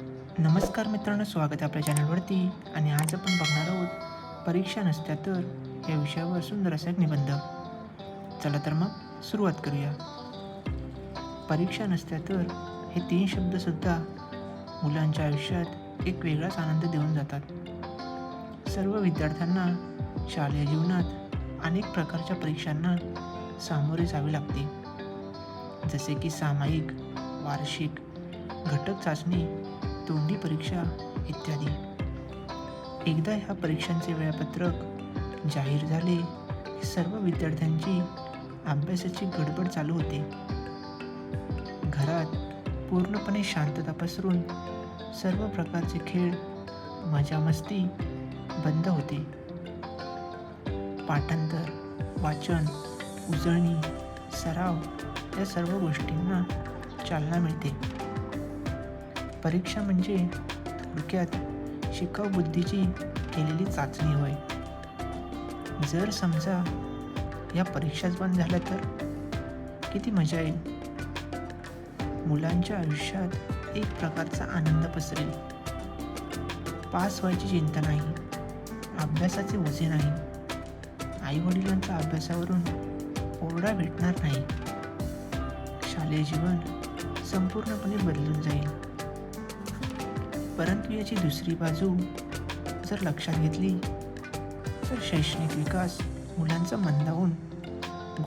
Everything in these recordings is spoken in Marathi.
नमस्कार मित्रांनो स्वागत आहे आपल्या चॅनलवरती. आणि आज आपण बघणार आहोत परीक्षा नसत्या तर या विषयावर सुंदर असा एक निबंध. चला तर मग सुरुवात करूया. परीक्षा नसत्या तर हे तीन शब्दसुद्धा मुलांच्या आयुष्यात एक वेगळाच आनंद देऊन जातात. सर्व विद्यार्थ्यांना शालेय जीवनात अनेक प्रकारच्या परीक्षांना सामोरे जावे लागते. जसे की सामायिक वार्षिक घटक चाचणी तोंडी परीक्षा इत्यादी. एकदा ह्या परीक्षांचे वेळापत्रक जाहीर झाले की सर्व विद्यार्थ्यांची अभ्यासाची गडबड चालू होते. घरात पूर्णपणे शांतता पसरून सर्व प्रकारचे खेळ मजामस्ती बंद होते. पाठांतर वाचन उजळणी सराव या सर्व गोष्टींना चालना मिळते. परीक्षा म्हणजे थोडक्यात शिकाऊ बुद्धीची केलेली चाचणी होय. जर समजा या परीक्षाच बंद झाल्या तर किती मजा येईल? मुलांच्या आयुष्यात एक प्रकारचा आनंद पसरेल. पास व्हायची चिंता नाही. अभ्यासाचे ओझे नाही. आईवडिलांचा अभ्यासावरून ओरडा भेटणार नाही. शालेय जीवन संपूर्णपणे बदलून जाईल. परंतु याची दुसरी बाजू जर लक्षात घेतली तर शैक्षणिक विकास मुलांचा मंदावून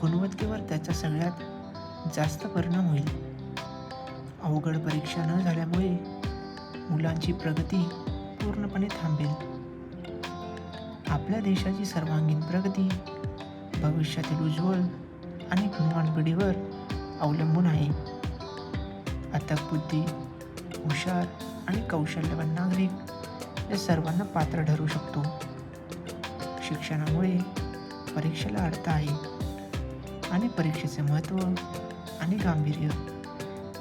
गुणवत्तेवर त्याचा सगळ्यात जास्त परिणाम होईल. अवघड परीक्षा न झाल्यामुळे मुलांची प्रगती पूर्णपणे थांबेल. आपल्या देशाची सर्वांगीण प्रगती भविष्यातील उज्ज्वल आणि गुणवान पिढीवर अवलंबून आहे. अथक बुद्धी हुशार आणि कौशल्यवान नागरिक या सर्वांना पात्र ठरू शकतो. शिक्षणामुळे परीक्षेला अर्थ आहे आणि परीक्षेचे महत्त्व आणि गांभीर्य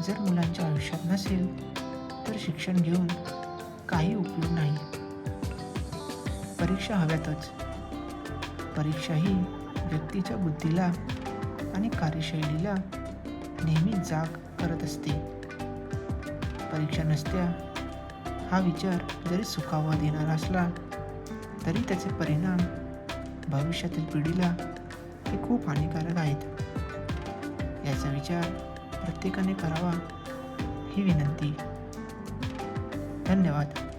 जर मुलांच्या आयुष्यात नसेल तर शिक्षण घेऊन काही उपयोग नाही. परीक्षा हव्यातच. परीक्षा ही व्यक्तीच्या बुद्धीला आणि कार्यशैलीला नेहमी जाग करत असते. परीक्षा नसत्या हा विचार जरी सुखावा देणारा असला तरी त्याचे परिणाम भविष्यातील पिढीला हे खूप हानिकारक आहेत. याचा विचार प्रत्येकाने करावा ही विनंती. धन्यवाद.